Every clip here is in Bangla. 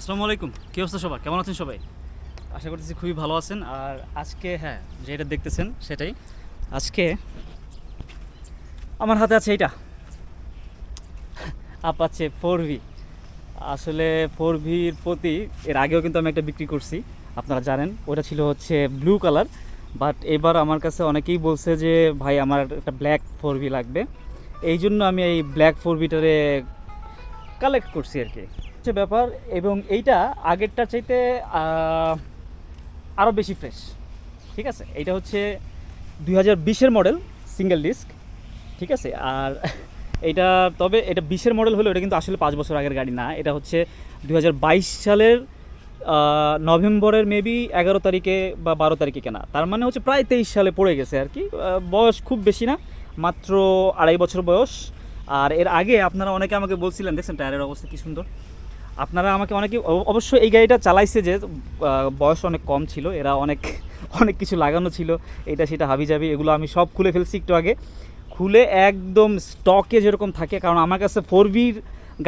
আসসালামু আলাইকুম। কী অবস্থা সবার? কেমন আছেন সবাই? আশা করতেছি খুবই ভালো আছেন। আর আজকে হ্যাঁ যেটা দেখতেছেন সেটাই। আজকে আমার হাতে আছে এইটা। আপাচ্ছে ফোর ভি আসলে ফোর ভির প্রতি এর আগেও কিন্তু আমি একটা বিক্রি করছি, আপনারা জানেন। ওটা ছিল হচ্ছে ব্লু কালার বাট এবার আমার কাছে অনেকেই বলছে যে, ভাই, আমার একটা ব্ল্যাক ফোর ভি লাগবে। এই জন্য আমি এই ব্ল্যাক ফোর ভিটারে কালেক্ট করছি আর কি। হচ্ছে ব্যাপার এবং এইটা আগেরটা চাইতে আরও বেশি ফ্রেশ ঠিক আছে? এইটা হচ্ছে দুই হাজার বিশের মডেল সিঙ্গেল ডিস্ক ঠিক আছে? আর এইটা, তবে এটা বিশের মডেল হলো এটা কিন্তু আসলে পাঁচ বছর আগের গাড়ি না। এটা হচ্ছে দু হাজার বাইশ সালের নভেম্বরের মেবি এগারো তারিখে বা বারো তারিখে কেনা। তার মানে হচ্ছে প্রায় তেইশ সালে পড়ে গেছে আর কি। বয়স খুব বেশি না, মাত্র আড়াই বছর বয়স। আর এর আগে আপনারা অনেকে আমাকে বলছিলেন, দেখছেন টায়ারের অবস্থা কি সুন্দর? আপনারা আমাকে অনেকে অব- অবশ্য এই গাড়িটা চালাইছে যে বয়স অনেক কম ছিল, এরা অনেক অনেক কিছু লাগানো ছিল, এটা সেটা হাবি যাবি এগুলো আমি সব খুলে ফেলছি একটু আগে। খুলে একদম স্টকে যেরকম থাকে, কারণ আমার কাছে ফোর বির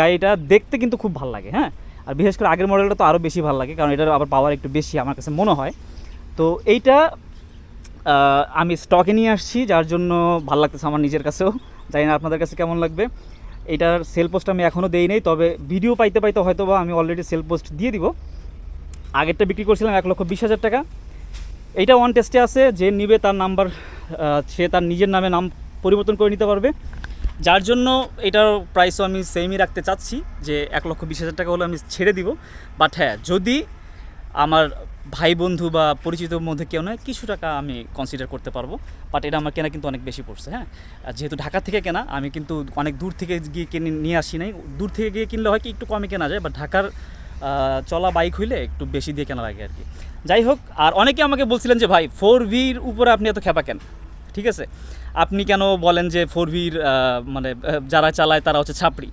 গাড়িটা দেখতে কিন্তু খুব ভালো লাগে হ্যাঁ? আর বিশেষ করে আগের মডেলটা তো আরও বেশি ভালো লাগে, কারণ এটার আবার পাওয়ার একটু বেশি আমার কাছে মনে হয়। তো এইটা আমি স্টকে নিয়ে আসছি, যার জন্য ভালো লাগতেছে আমার নিজের কাছেও। জানি না আপনাদের কাছে কেমন লাগবে। এটার সেল পোস্ট আমি এখনও দেই নাই, তবে ভিডিও পাইতে পাইতে হয়তো বা আমি অলরেডি সেল পোস্ট দিয়ে দিব। আগেরটা বিক্রি করছিলাম এক লক্ষ বিশ হাজার টাকা। এইটা ওয়ান টেস্টে আছে, যে নিবে তার নাম্বার সে তার নিজের নামে নাম পরিবর্তন করে নিতে পারবে। যার জন্য এটার প্রাইসও আমি সেমই রাখতে চাচ্ছি, যে এক লক্ষ বিশ হাজার টাকা হলে আমি ছেড়ে দিব। বাট হ্যাঁ যদি আমার ভাই বন্ধু বা পরিচিতর মধ্যে কেউ নয়, কিছু টাকা আমি কনসিডার করতে পারব। বাট এটা আমার কেনা কিন্তু অনেক বেশি পড়ছে হ্যাঁ? যেহেতু ঢাকা থেকে কেনা, আমি কিন্তু অনেক দূর থেকে গিয়ে কিনে নিয়ে আসি নাই। দূর থেকে গিয়ে কিনলে হয় কি, একটু কমে কেনা যায় বাট ঢাকার চলা বাইক হইলে একটু বেশি দিয়ে কেনা লাগে আর কি যাই হোক, আর অনেকে আমাকে বলছিলেন যে, ভাই ফোর ভির উপরে আপনি এত খেপা কেন? ঠিক আছে? আপনি কেন বলেন যে ফোর ভির মানে যারা চালায় তারা হচ্ছে ছাপড়ি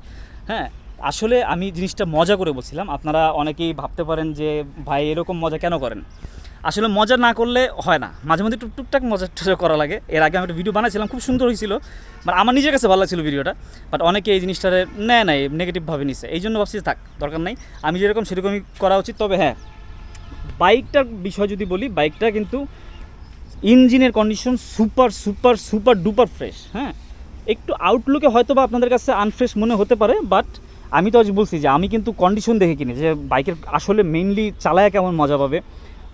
হ্যাঁ? আসলে আমি জিনিসটা মজা করে বলছিলাম। আপনারা অনেকেই ভাবতে পারেন যে, ভাই, এরকম মজা কেন করেন? আসলে মজা না করলে হয় না। মাঝে মধ্যে একটু টুকটাক মজা টজা করা লাগে। এর আগে আমি একটা ভিডিও বানাইছিলাম, খুব সুন্দর হয়েছিল। মানে আমার নিজের কাছে ভালো লাগছিল ভিডিওটা। বাট অনেকে এই জিনিসটা নেয় নাই নেগেটিভভাবে নিছে। এই জন্য ভাবছি, থাক, দরকার নাই। আমি যেরকম সেরকমই করা উচিত। তবে হ্যাঁ বাইকটার বিষয় যদি বলি, বাইকটা কিন্তু ইঞ্জিনের condition super super super duper fresh হ্যাঁ? একটু আউটলুকে হয়তো বা আপনাদের কাছে আনফ্রেশ মনে হতে পারে বাট আমি তো আজ বলছি যে আমি কিন্তু কন্ডিশন দেখে কিনি যে বাইকের আসলে মেইনলি চালায় কেমন মজা পাবে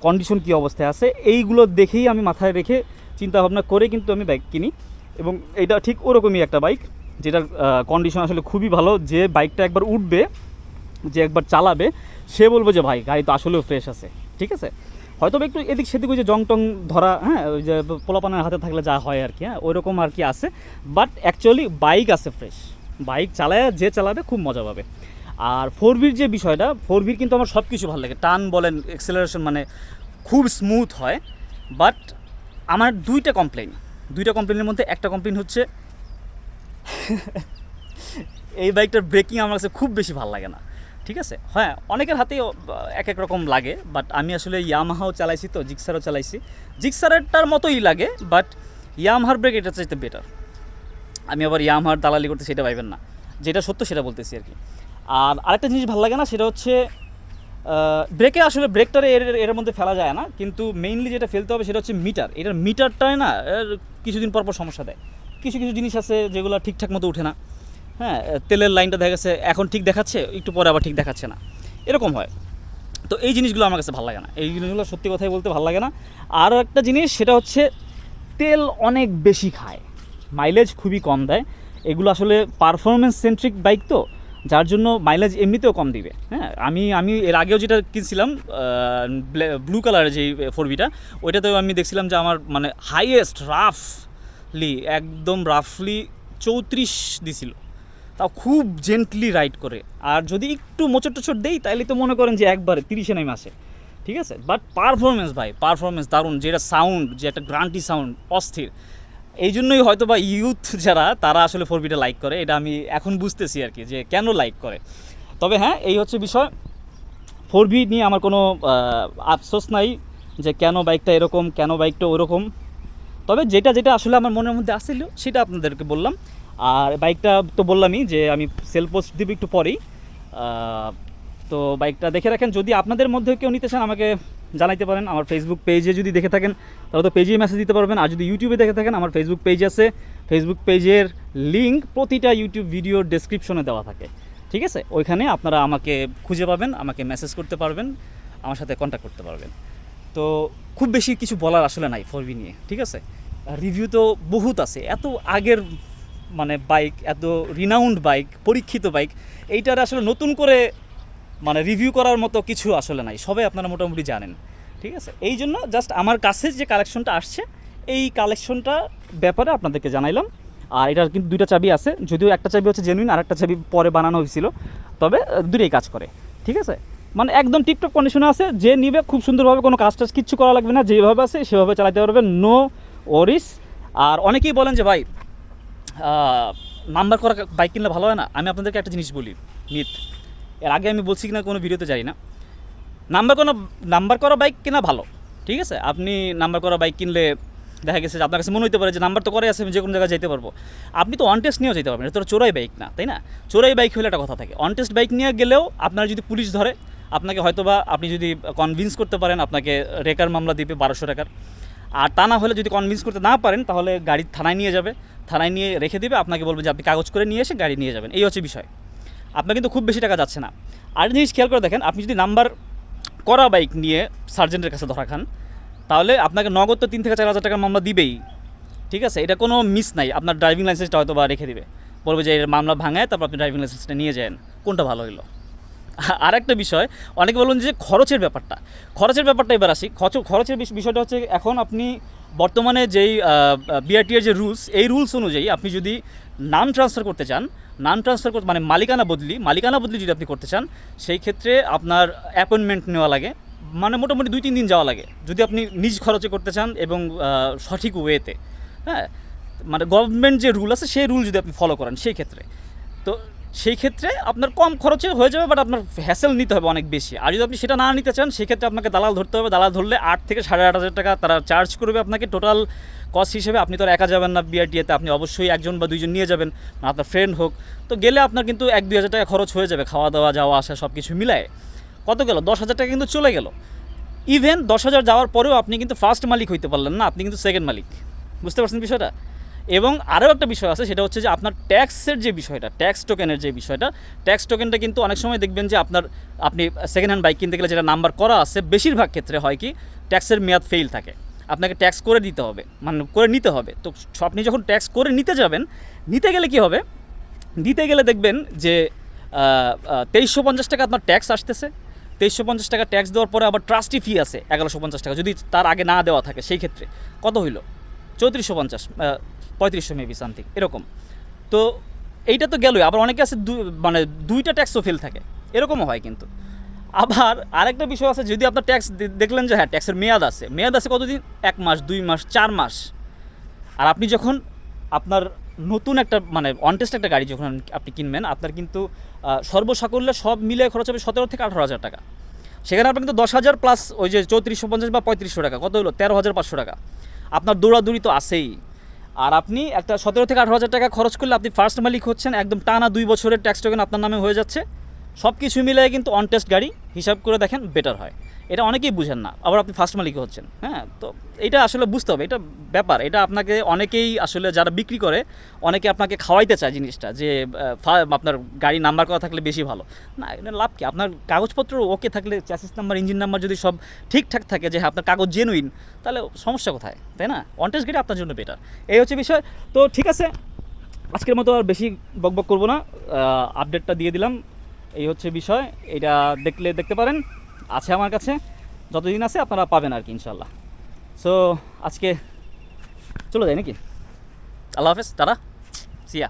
কন্ডিশন কী অবস্থায় আছে, এইগুলো দেখেই আমি মাথায় রেখে চিন্তা ভাবনা করে কিন্তু আমি বাইক কিনি। এবং এটা ঠিক ওরকমই একটা বাইক যেটার কন্ডিশন আসলে খুবই ভালো, যে বাইকটা একবার উঠবে, যে একবার চালাবে, সে বলবে যে, ভাই, গাড়ি তো আসলেও ফ্রেশ আছে। ঠিক আছে? হয়তো একটু এদিক সেদিক ওই যে জং টং ধরা হ্যাঁ ওই যে পোলাপানের হাতে থাকলে যা হয় আর কি হ্যাঁ ওইরকম আর কি আছে। বাট অ্যাকচুয়ালি বাইক আছে ফ্রেশ বাইক চালায়, যে চালাবে খুব মজা পাবে। আর ফোর বির যে বিষয়টা ফোর বির কিন্তু আমার সব কিছু ভালো লাগে। টান বলেন এক্সেলারেশন মানে খুব স্মুথ হয় বাট আমার দুইটা কমপ্লেন দুইটা কমপ্লেনের মধ্যে একটা কমপ্লেন হচ্ছে, এই বাইকটার ব্রেকিং আমার কাছে খুব বেশি ভালো লাগে না। ঠিক আছে? হ্যাঁ অনেকের হাতেই এক এক রকম লাগে বাট আমি আসলে ইয়ামাহাও চালাইছি তো জিক্সারও চালাইছি। জিক্সারেরটার মতোই লাগে বাট ইয়ামাহার ব্রেক এটা চাইতে বেটার আমি আবার ইয়ামাহার দালালি করতে সেটা পাইবেন না। যেটা সত্য সেটা বলতেছি আর কি। আর আরেকটা জিনিস ভালো লাগে না, সেটা হচ্ছে ব্রেকে আসলে ব্রেকটারে এর এর মধ্যে ফেলা যায় না, কিন্তু মেইনলি যেটা ফেলতে হবে সেটা হচ্ছে মিটার এটার মিটারটায় না কিছুদিন পর পর সমস্যা দেয়। কিছু কিছু জিনিস আছে যেগুলো ঠিকঠাক মতো উঠে না। হ্যাঁ তেলের লাইনটা দেখা গেছে, এখন ঠিক দেখাচ্ছে, একটু পরে আবার ঠিক দেখাচ্ছে না। এরকম হয়। তো এই জিনিসগুলো আমার কাছে ভালো লাগে না। এই জিনিসগুলো সত্যি কথাই বলতে ভালো লাগে না। আর একটা জিনিস, সেটা হচ্ছে, তেল অনেক বেশি খায়। মাইলেজ খুবই কম দেয়। এগুলো আসলে পারফরমেন্স সেন্ট্রিক বাইক তো, যার জন্য মাইলেজ এমনিতেও কম দিবে। হ্যাঁ আমি আমি এর আগেও যেটা কিনছিলাম ব্লু কালারের যে ফোর বিটা ওইটাতেও আমি দেখছিলাম যে আমার মানে হাইয়েস্ট রাফলি একদম রাফলি চৌত্রিশ দিছিল। তাও খুব জেন্টলি রাইড করে। আর যদি একটু মোচর টোচর দেই তাহলে তো মনে করেন যে একবারে তিরিশে নেমে মাসে ঠিক আছে? বাট পারফরমেন্স ভাই পারফরমেন্স দারুণ, যেটা সাউন্ড যে একটা গ্রান্টি সাউন্ড অস্থির। এই জন্যই হয়তো বা ইউথ যারা, তারা আসলে ফোর বিটা লাইক করে। এটা আমি এখন বুঝতেছি আর কি, যে কেন লাইক করে। তবে হ্যাঁ এই হচ্ছে বিষয়। ফোর বি নিয়ে আমার কোনো আফসোস নাই যে কেন বাইকটা এরকম, কেন বাইকটা ওরকম। তবে যেটা যেটা আসলে আমার মনের মধ্যে আসছিল সেটা আপনাদেরকে বললাম। আর বাইকটা তো বললামই যে আমি সেল পোস্ট দিব একটু পরেই। তো বাইকটা দেখে রাখেন, যদি আপনাদের মধ্যে কেউ নিতে চান, আমাকে জানাইতে পারেন। আমার ফেসবুক পেজে যদি দেখে থাকেন, তাহলে তো পেজেই মেসেজ দিতে পারবেন। আর যদি ইউটিউবে দেখে থাকেন, আমার ফেসবুক পেজ আছে। ফেসবুক পেজের লিঙ্ক প্রতিটা ইউটিউব ভিডিওর ডেসক্রিপশনে দেওয়া থাকে। ঠিক আছে? ওইখানে আপনারা আমাকে খুঁজে পাবেন, আমাকে মেসেজ করতে পারবেন, আমার সাথে কন্ট্যাক্ট করতে পারবেন। তো খুব বেশি কিছু বলার আসলে নাই ফোর নিয়ে। ঠিক আছে? রিভিউ তো বহুত আছে। এত আগের মানে বাইক এত রিনাউন্ড বাইক পরীক্ষিত বাইক এইটার আসলে নতুন করে মানে রিভিউ করার মতো কিছু আসলে নাই, সবাই আপনারা মোটামুটি জানেন, ঠিক আছে? এই জন্য জাস্ট আমার কাছে যে কালেকশনটা আসছে, এই কালেকশনটা ব্যাপারে আপনাদেরকে জানাইলাম। আর এটার কিন্তু দুইটা চাবি আছে, যদিও একটা চাবি হচ্ছে জেনুইন আর একটা চাবি পরে বানানো হয়েছিল, তবে দুটোই কাজ করে, ঠিক আছে? মানে একদম টিপটপ কন্ডিশনে আছে, যে নিবে খুব সুন্দরভাবে কোনো কাজ টাজ কিচ্ছু করা লাগবে না, যেভাবে আছে সেভাবে চালাতে পারবে নো ওরিস আর অনেকেই বলেন যে ভাই নাম্বার করা বাইক কিনলে ভালো হয় না? আমি আপনাদেরকে একটা জিনিস বলি, মিথ। এর আগে আমি বলছি কিনা কোনো ভিডিওতে যাই না। নাম্বার কোনো, নাম্বার করা বাইক কেনা ভালো, ঠিক আছে? আপনি নাম্বার করা বাইক কিনলে দেখা গেছে যে আপনার কাছে মনে হতে পারে যে নাম্বার তো করে আছে, আমি যে কোনো জায়গায় যেতে পারব। আপনি তো অন টেস্ট নিয়েও যেতে পারবেন, এটা তো চোরাই বাইক না, তাই না? চোরাই বাইক হলে একটা কথা থাকে অন টেস্ট বাইক নিয়ে গেলেও আপনার যদি পুলিশ ধরে, আপনাকে হয়তোবা আপনি যদি কনভিন্স করতে পারেন আপনাকে রেকার মামলা দিবে বারোশো টাকার। আর তা না হলে যদি কনভিন্স করতে না পারেন, তাহলে গাড়ি থানায় নিয়ে যাবে, থানায় নিয়ে রেখে দিবে, আপনাকে বলবে যে আপনি কাগজ করে নিয়ে এসে গাড়ি নিয়ে যাবেন, এই হচ্ছে বিষয়। আপনার কিন্তু খুব বেশি টাকা যাচ্ছে না। আর জিনিস খেয়াল করে দেখেন, আপনি যদি নাম্বার করা বাইক নিয়ে সার্জেন্টের কাছে ধরা খান, তাহলে আপনাকে নগদ তো তিন থেকে চার হাজার টাকার মামলা দিবেই। ঠিক আছে? এটা কোনো মিস নাই। আপনার ড্রাইভিং লাইসেন্সটা হয়তো বা রেখে দিবে। বলবে যে এর মামলা ভাঙায়, তারপর আপনি ড্রাইভিং লাইসেন্সটা নিয়ে যান। কোনটা ভালো হলো আর একটা বিষয়, অনেকে বলুন যে খরচের ব্যাপারটা। খরচের ব্যাপারটা এবার আসি। খরচ খরচের বিষয়টা হচ্ছে এখন আপনি বর্তমানে যেই বিআরটিআর যে রুলস এই রুলস অনুযায়ী আপনি যদি নাম ট্রান্সফার করতে চান নাম ট্রান্সফার করতে মানে মালিকানা বদলি মালিকানা বদলি যদি আপনি করতে চান, সেই ক্ষেত্রে আপনার অ্যাপয়েন্টমেন্ট নেওয়া লাগে। মানে মোটামুটি দুই, তিন দিন যাওয়া লাগে। যদি আপনি নিজ খরচে করতে চান এবং সঠিক ওয়েতে হ্যাঁ? মানে গভর্নমেন্ট যে রুল আছে, সেই রুল যদি আপনি ফলো করেন, সেই ক্ষেত্রে। তো সেই ক্ষেত্রে আপনার কম খরচে হয়ে যাবে বাট আপনার হ্যাসেল নিতে হবে অনেক বেশি। আর যদি আপনি সেটা না নিতে চান, সেক্ষেত্রে আপনাকে দালাল ধরতে হবে। দালাল ধরলে আট থেকে সাড়ে আট হাজার টাকা তারা চার্জ করবে আপনাকে। টোটাল কস্ট হিসেবে আপনি তো একা যাবেন না বিআরটিএতে আপনি অবশ্যই একজন বা দুইজন নিয়ে যাবেন, না আপনার ফ্রেন্ড হোক। তো গেলে আপনার কিন্তু এক দুই হাজার টাকা খরচ হয়ে যাবে। খাওয়া দাওয়া, যাওয়া আসা সব কিছু মিলায়। কত গেল? দশ হাজার টাকা কিন্তু চলে গেল। ইভেন দশ হাজার যাওয়ার পরেও আপনি কিন্তু ফার্স্ট মালিক হইতে পারলেন না। আপনি কিন্তু সেকেন্ড মালিক। বুঝতে পারছেন বিষয়টা? এবং আরও একটা বিষয় আছে, সেটা হচ্ছে যে আপনার ট্যাক্সের যে বিষয়টা, ট্যাক্স টোকেনের যে বিষয়টা, ট্যাক্স টোকেনটা কিন্তু অনেক সময় দেখবেন যে আপনার, আপনি সেকেন্ড হ্যান্ড বাইক কিনতে গেলে যেটা নাম্বার করা আছে, বেশিরভাগ ক্ষেত্রে হয় কি, ট্যাক্সের মেয়াদ ফেল থাকে। আপনাকে ট্যাক্স করে দিতে হবে মানে করে নিতে হবে। তো আপনি যখন ট্যাক্স করে নিতে যাবেন, নিতে গেলে কি হবে? দিতে গেলে দেখবেন যে তেইশশো পঞ্চাশ টাকা আপনার ট্যাক্স আসতেছে। তেইশশো পঞ্চাশ টাকা ট্যাক্স দেওয়ার পরে আবার ট্রাস্টি ফি আছে, এগারোশো পঞ্চাশ টাকা। যদি তার আগে না দেওয়া থাকে, সেই ক্ষেত্রে। কত হইল? চৌত্রিশশো পঞ্চাশ পঁয়ত্রিশশো মেবি সামথিং এরকম। তো এইটা তো গেলই, আবার অনেকে আছে মানে দুইটা ট্যাক্সও ফেল থাকে, এরকমও হয় কিন্তু। আবার আরেকটা বিষয় আছে, যদি আপনার ট্যাক্স দেখলেন যে হ্যাঁ ট্যাক্সের মেয়াদ আছে মেয়াদ আছে কতদিন? এক মাস, দুই মাস, চার মাস। আর আপনি যখন আপনার নতুন একটা মানে অনটেস্ট একটা গাড়ি যখন আপনি কিনবেন, আপনার কিন্তু সর্বসাকল্যে সব মিলে খরচ হবে সতেরো থেকে আঠারো হাজার টাকা। সেখানে আপনার কিন্তু দশ হাজার প্লাস ওই যে চৌত্রিশশো পঞ্চাশ বা পঁয়ত্রিশশো টাকা, কত হলো? তেরো হাজার পাঁচশো টাকা। আপনার দৌড়াদৌড়ি তো আছেই। আর আপনি একটা সতেরো থেকে আঠারো হাজার টাকা খরচ করলে আপনি ফার্স্ট মালিক হচ্ছেন, একদম টানা দুই বছরের ট্যাক্স টোকেন আপনার নামে হয়ে যাচ্ছে। সব কিছু মিলিয়ে কিন্তু অন টেস্ট গাড়ি হিসাব করে দেখেন বেটার হয়। এটা অনেকেই বুঝেন না, আবার আপনি ফার্স্ট মালিক হচ্ছেন হ্যাঁ? তো এটা আসলে বুঝতে হবে, এটা ব্যাপার, এটা আপনাকে অনেকেই আসলে যারা বিক্রি করে, অনেকে আপনাকে খাওয়াইতে চায় জিনিসটা যে আপনার গাড়ি নাম্বার করা থাকলে বেশি ভালো। না এটা লাভ কি? আপনার কাগজপত্র ওকে থাকলে চ্যাসিস নাম্বার ইঞ্জিন নাম্বার যদি সব ঠিকঠাক থাকে যে হ্যাঁ আপনার কাগজ জেনুইন তাহলে সমস্যা কোথায়? তাই না? অনটেস্ট গাড়ি আপনার জন্য বেটার এই হচ্ছে বিষয়। তো ঠিক আছে, আজকের মতো আর বেশি বকবক করব না। আপডেটটা দিয়ে দিলাম। এই হচ্ছে বিষয়। এটা দেখলে দেখতে পারেন। আছে আমার কাছে। যতদিন আছে আপনারা পাবেন আর কি ইনশাল্লাহ সো আজকে চলে যায় নাকি? আল্লাহ হাফেজ তারা সিয়া